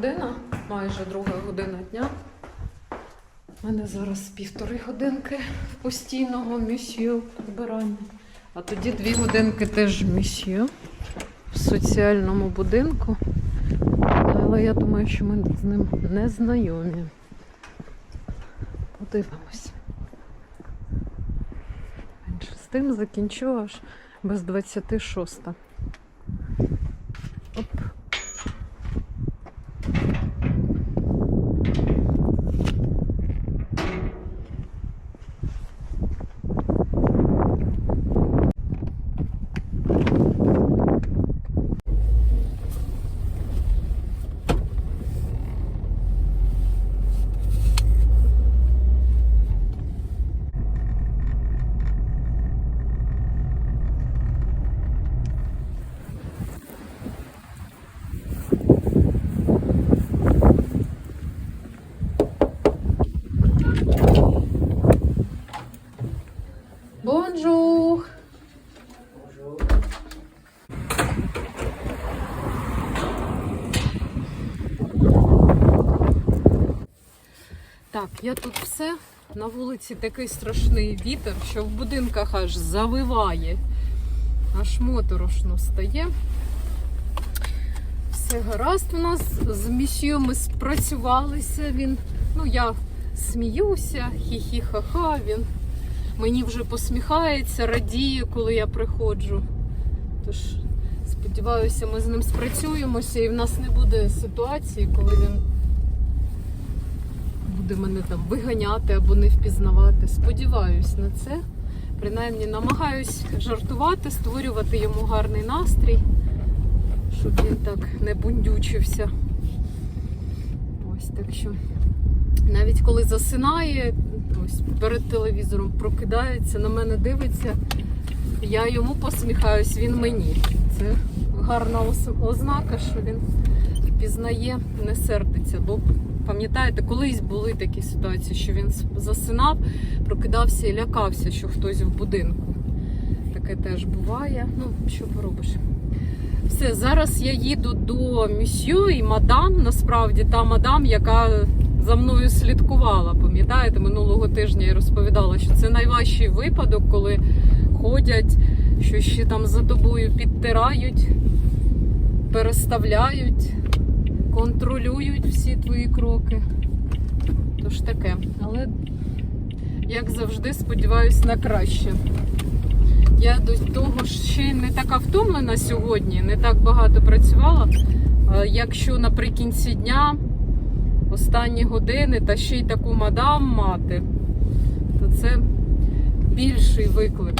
година, майже друга година дня. У мене зараз півтори годинки постійного місію вбирання. А тоді дві годинки теж місію в соціальному будинку. Але я думаю, що ми з ним не знайомі. Подивимось. Менше з тим закінчу аж без 26. Оп. Так, я тут все. На вулиці такий страшний вітер, що в будинках аж завиває, аж моторошно стає. Все гаразд у нас. З місьє ми спрацювалися. Він, ну я сміюся, хі-хі-ха-ха. Він мені вже посміхається, радіє, коли я приходжу. Тож, сподіваюся, ми з ним спрацюємося і в нас не буде ситуації, коли він буде мене там виганяти або не впізнавати. Сподіваюсь на це. Принаймні намагаюсь жартувати, створювати йому гарний настрій, щоб він так не бундючився. Ось так що. Навіть коли засинає, ось перед телевізором прокидається, на мене дивиться, я йому посміхаюсь, він мені. Це гарна ознака, що він впізнає, не сердиться. Бо пам'ятаєте, колись були такі ситуації, що він засинав, прокидався і лякався, що хтось в будинку. Таке теж буває. Ну, що поробиш. Все, зараз я їду до місьє і мадам. Насправді та мадам, яка за мною слідкувала. Пам'ятаєте, минулого тижня я розповідала, що це найважчий випадок, коли ходять, що ще там за тобою підтирають, переставляють, контролюють всі твої кроки. Тож таке. Але, як завжди, сподіваюсь на краще. Я до того ще не така втомлена сьогодні, не так багато працювала. Якщо наприкінці дня, останні години та ще й таку мадам мати, то це більший виклик.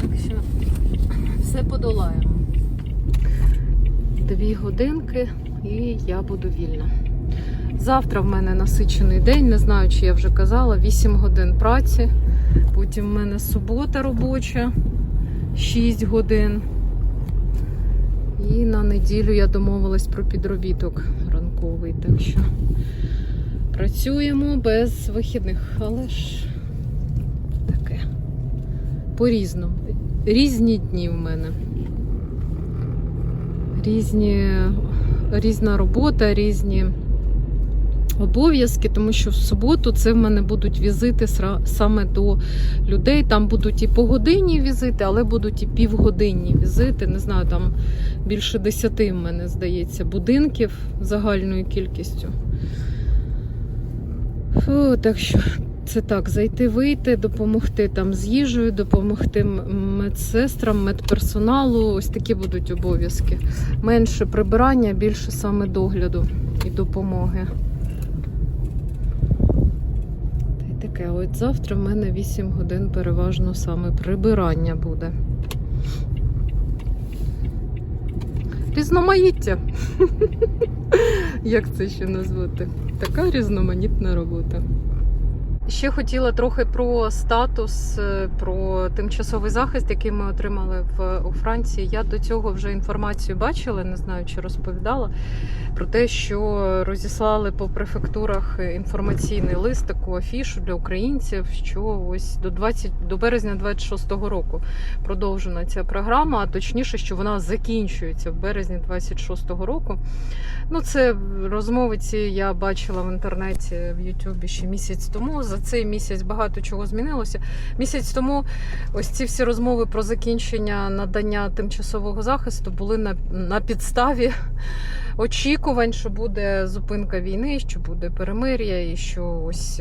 Так що все подолаємо. Дві годинки і я буду вільна. Завтра в мене насичений день, не знаю, чи я вже казала, 8 годин праці. Потім в мене субота робоча 6 годин. І на неділю я домовилась про підробіток ранковий. Так що працюємо без вихідних, але ж таке. По-різному. Різні дні в мене. Різні, різна робота, різні обов'язки, тому що в суботу це в мене будуть візити саме до людей. Там будуть і погодинні візити, але будуть і півгодинні візити. Не знаю, там більше десяти в мене здається будинків загальною кількістю. Фу, так що це так, зайти, вийти, допомогти там з їжею, допомогти медсестрам, медперсоналу. Ось такі будуть обов'язки. Менше прибирання, більше саме догляду і допомоги. Та й таке, от завтра в мене 8 годин переважно саме прибирання буде. Різноманіття. Як це ще назвати? Така різноманітна робота. Ще хотіла трохи про статус, е, про тимчасовий захист, який ми отримали в у Франції. Я до цього вже інформацію бачила, не знаю, чи розповідала про те, що розіслали по префектурах інформаційний лист, таку афішу для українців, що ось до 20, до березня 26-го року продовжена ця програма, а точніше, що вона закінчується в березні 26-го року. Ну, це розмови ці я бачила в інтернеті в Ютубі ще місяць тому. За цей місяць багато чого змінилося. Місяць тому ось ці всі розмови про закінчення надання тимчасового захисту були на, на підставі очікувань, що буде зупинка війни, що буде перемир'я, і що ось.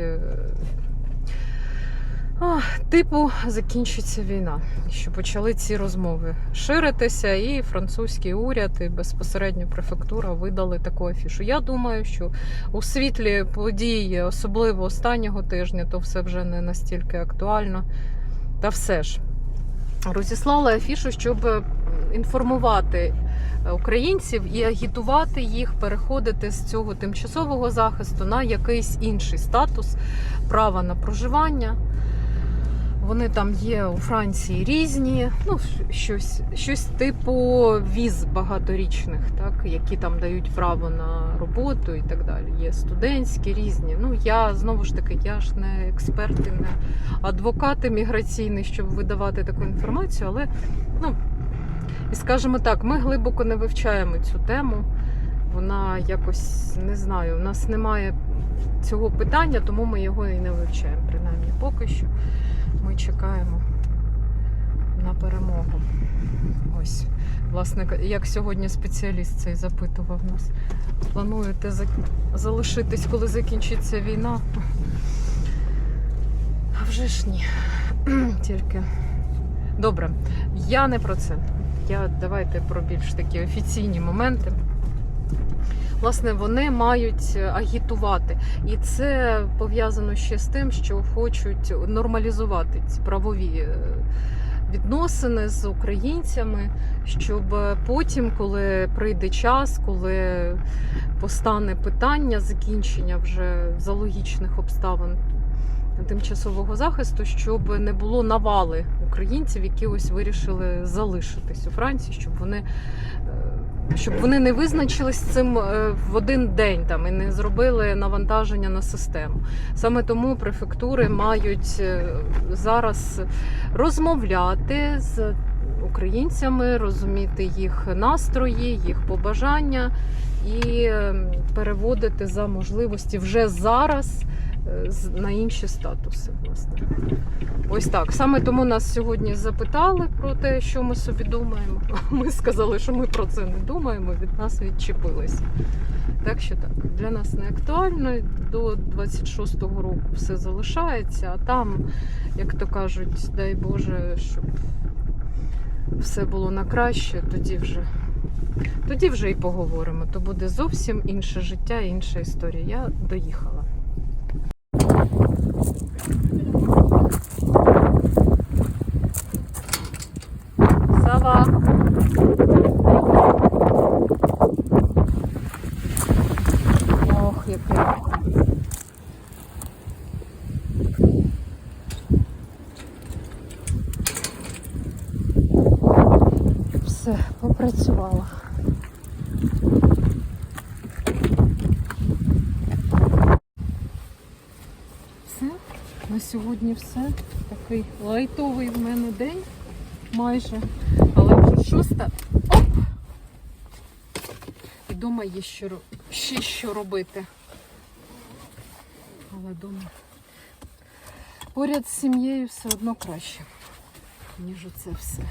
Е, Типу, закінчиться війна, що почали ці розмови ширитися, і французький уряд, і безпосередньо префектура видали таку афішу. Я думаю, що у світлі подій, особливо останнього тижня, то все вже не настільки актуально. Та все ж розіслали афішу, щоб е, інформувати українців і агітувати їх переходити з цього тимчасового захисту на якийсь інший статус права на проживання. Вони там є у Франції різні, ну щось, щось типу віз багаторічних, так, які там дають право на роботу і так далі. Є студентські різні. Ну я знову ж таки, я ж не експерт і не адвокат міграційний, щоб видавати таку інформацію, але ну і скажімо так, ми глибоко не вивчаємо цю тему. Вона якось не знаю, у нас немає цього питання, тому ми його і не вивчаємо, принаймні поки що ми чекаємо на перемогу. Ось, власне, як сьогодні спеціаліст цей запитував нас. Плануєте за- залишитись, коли закінчиться війна? А вже ж ні. Тільки. Добре, я не про це. Я давайте про більш такі офіційні моменти. Власне, вони мають агітувати. І це пов'язано ще з тим, що хочуть нормалізувати ці правові е, відносини з українцями, щоб потім, коли прийде час, коли постане питання закінчення вже за обставин тимчасового захисту, щоб не було навали українців, які ось вирішили залишитись у Франції, щоб вони. Щоб вони не визначились цим е, в один день там і не зробили навантаження на систему. Саме тому префектури мають е, зараз розмовляти з українцями, розуміти їх настрої, їх побажання і е, переводити за можливості вже зараз на інші статуси. Власне. Ось так. Саме тому нас сьогодні запитали про те, що ми собі думаємо. Ми сказали, що ми про це не думаємо, від нас відчепилися. Так що так, для нас не актуально. До 26-го року все залишається, а там, як то кажуть, дай Боже, щоб все було на краще, тоді вже. Тоді вже і поговоримо. То буде зовсім інше життя, інша історія. Я доїхала. Сава. Ох, яке. Все, попрацювала. Все, на сьогодні все. Такий лайтовий в мене день майже. Шоста. Оп! І вдома є що, ще що робити. Але вдома поряд з сім'єю все одно краще, ніж оце все.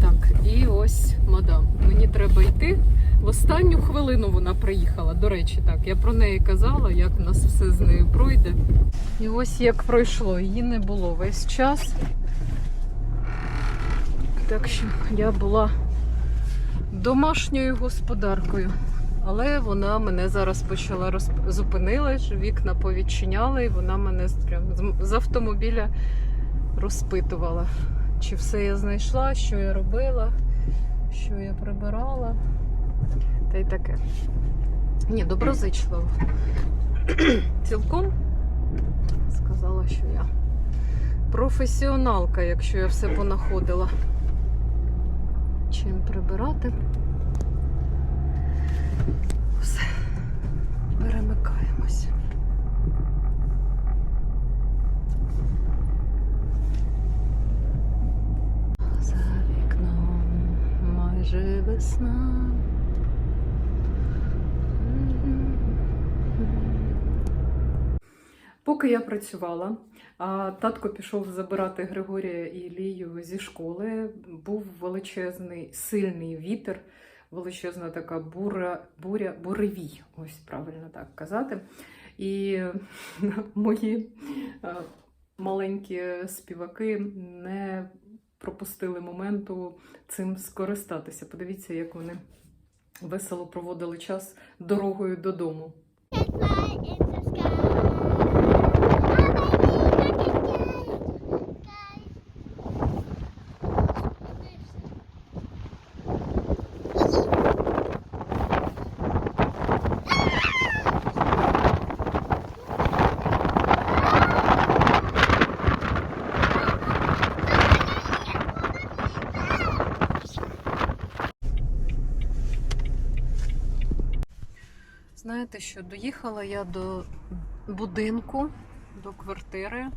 Так, і ось мадам. Мені треба йти. В останню хвилину вона приїхала. До речі, так, я про неї казала, як у нас все з нею пройде. І ось як пройшло, її не було весь час. Так що я була домашньою господаркою. Але вона мене зараз почала розп... зупинилась, вікна повідчиняли, і вона мене з автомобіля розпитувала, чи все я знайшла, що я робила, що я прибирала. Та й таке. Ні, доброзичливо. Цілком сказала, що я професіоналка, якщо я все понаходила. Чим прибирати. Все. Перемикаємось. За вікном майже весна. Поки я працювала, татко пішов забирати Григорія і Лію зі школи. Був величезний сильний вітер, величезна така бура, буря, буревій, ось правильно так казати. І мої маленькі співаки не пропустили моменту цим скористатися. Подивіться, як вони весело проводили час дорогою додому. Знаєте що, доїхала я до будинку, до квартири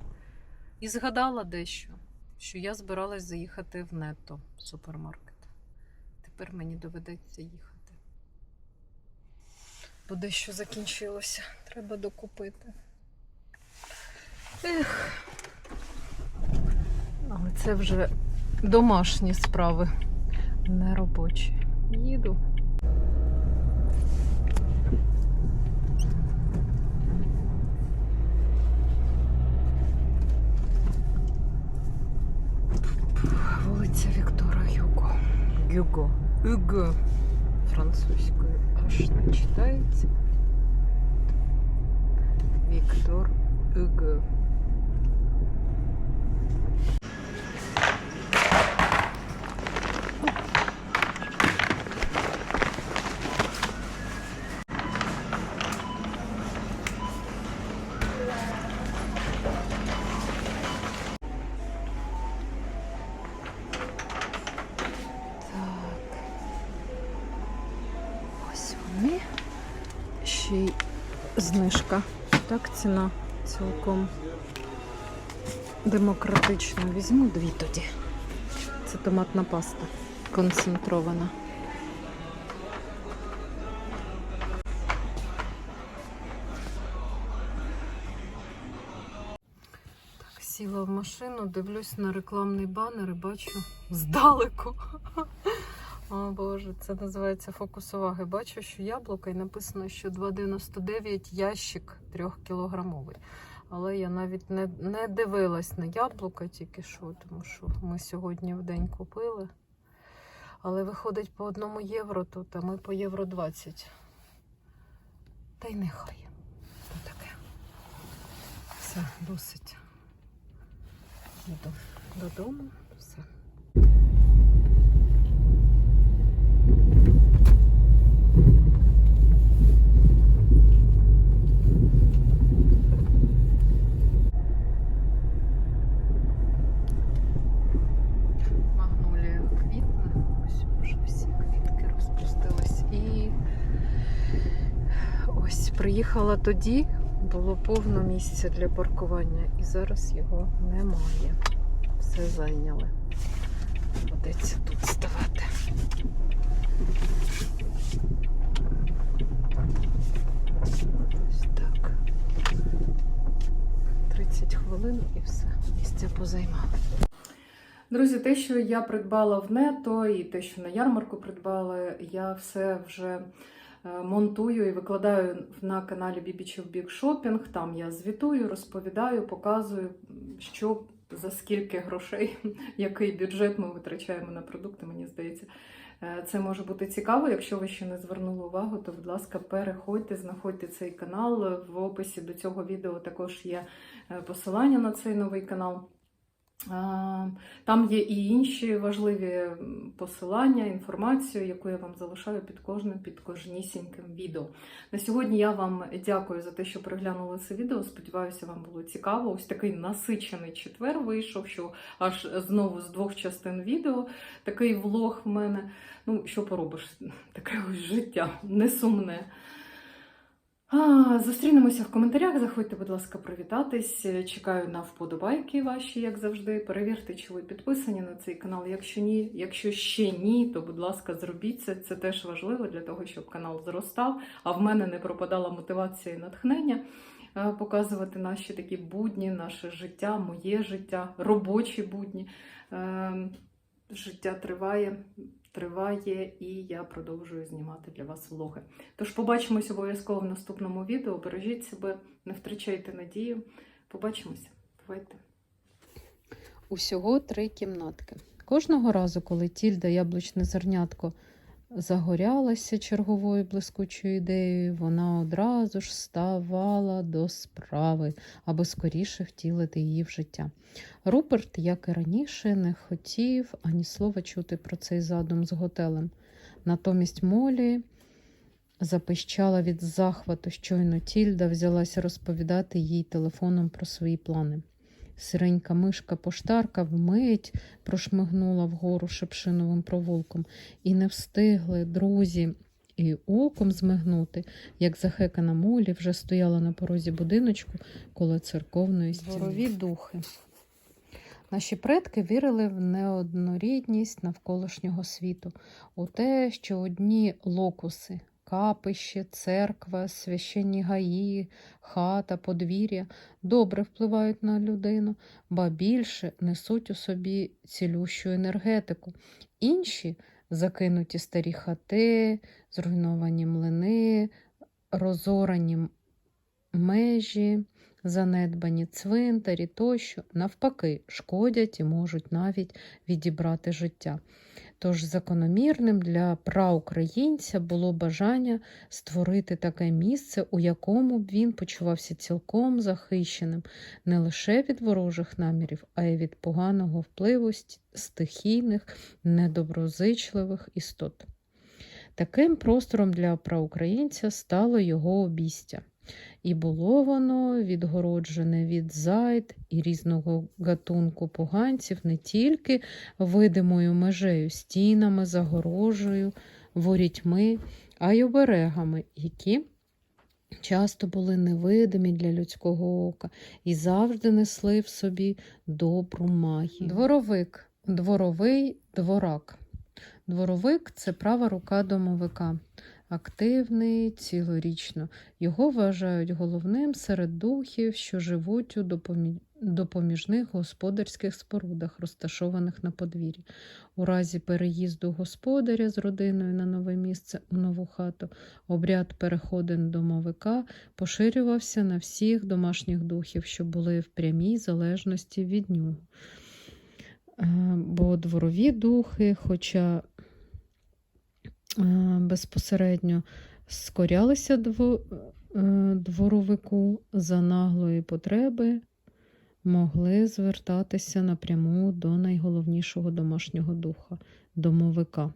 і згадала дещо, що я збиралась заїхати в нетто супермаркет. Тепер мені доведеться їхати. Бо дещо закінчилося. Треба докупити. Ех. Але це вже домашні справи, не робочі. Їду. Вулиця Віктора Гюго. Гюго. Гюго. Французькою аж не читається. Віктор Гюго. Ціна цілком демократична. Візьму дві тоді. Це томатна паста концентрована. Сіла в машину, дивлюсь на рекламний банер і бачу здалеку. О Боже, це називається фокус уваги. Бачу, що яблука і написано, що 2,99 ящик 3 кілограмовий. Але я навіть не, не дивилась на яблука тільки що, тому що ми сьогодні в день купили. Але виходить по одному євро тут, а ми по євро 20. Та й нехай. То таке. Все, досить. Їду додому. Все. Магнолія квітне. Ось вже всі квітки розпустились. І приїхала тоді, було повно місця для паркування, і зараз його немає. Все зайняли. Доведеться тут ставати. Ось так. 30 хвилин і все. Місця позаймали. Друзі, те, що я придбала в нето, і те, що на ярмарку придбала, я все вже монтую і викладаю на каналі BB Big Shopping. Там я звітую, розповідаю, показую, що за скільки грошей, який бюджет ми витрачаємо на продукти, мені здається. Е, Це може бути цікаво. Якщо ви ще не звернули увагу, то, будь ласка, переходьте, знаходьте цей канал. В описі до цього відео також є е, посилання на цей новий канал. Там є і інші важливі посилання, інформацію, яку я вам залишаю під кожним, під кожнісіньким відео. На сьогодні я вам дякую за те, що переглянули це відео. Сподіваюся, вам було цікаво. Ось такий насичений четвер вийшов, що аж знову з двох частин відео. Такий влог в мене. Ну, що поробиш? Таке ось життя несумне. А, Зустрінемося в коментарях. Заходьте, будь ласка, привітатись. Чекаю на вподобайки ваші, як завжди. Перевірте, чи ви підписані на цей канал. Якщо ні, якщо ще ні, то будь ласка, зробіть це. Це теж важливо для того, щоб канал зростав. А в мене не пропадала мотивація і натхнення показувати наші такі будні, наше життя, моє життя, робочі будні. Е, Життя триває, триває, і я продовжую знімати для вас влоги. Тож побачимось обов'язково в наступному відео. Бережіть себе, не втрачайте надію. Побачимося. Бувайте. Усього три кімнатки. Кожного разу, коли тільда яблучне зернятко загорялася черговою блискучою ідеєю, вона одразу ж ставала до справи, аби скоріше втілити її в життя. Руперт, як і раніше, не хотів ані слова чути про цей задум з готелем. Натомість Молі запищала від захвату, щойно Тільда взялася розповідати їй телефоном про свої плани. Сиренька мишка поштарка вмить прошмигнула вгору шепшиновим провулком, і не встигли друзі і оком змигнути, як захекана молі вже стояла на порозі будиночку коло церковної стіни. Дворові духи. Наші предки вірили в неоднорідність навколишнього світу, у те, що одні локуси, капище, церква, священні гаї, хата, подвір'я добре впливають на людину, ба більше несуть у собі цілющу енергетику. Інші закинуті старі хати, зруйновані млини, розорані межі, занедбані цвинтарі тощо, навпаки, шкодять і можуть навіть відібрати життя. Тож закономірним для праукраїнця було бажання створити таке місце, у якому б він почувався цілком захищеним не лише від ворожих намірів, а й від поганого впливу стихійних, недоброзичливих істот. Таким простором для праукраїнця стало його обістя. І було воно відгороджене від зайд і різного гатунку поганців не тільки видимою межею, стінами, загорожею, ворітьми, а й оберегами, які часто були невидимі для людського ока і завжди несли в собі добру магію. Дворовик, дворовий дворак. Дворовик це права рука домовика. Активний цілорічно. Його вважають головним серед духів, що живуть у допомі- допоміжних господарських спорудах, розташованих на подвір'ї. У разі переїзду господаря з родиною на нове місце у нову хату, обряд переходин домовика поширювався на всіх домашніх духів, що були в прямій залежності від нього. Е, Бо дворові духи, хоча безпосередньо скорялися е, дворовику за наглої потреби, могли звертатися напряму до найголовнішого домашнього духа домовика.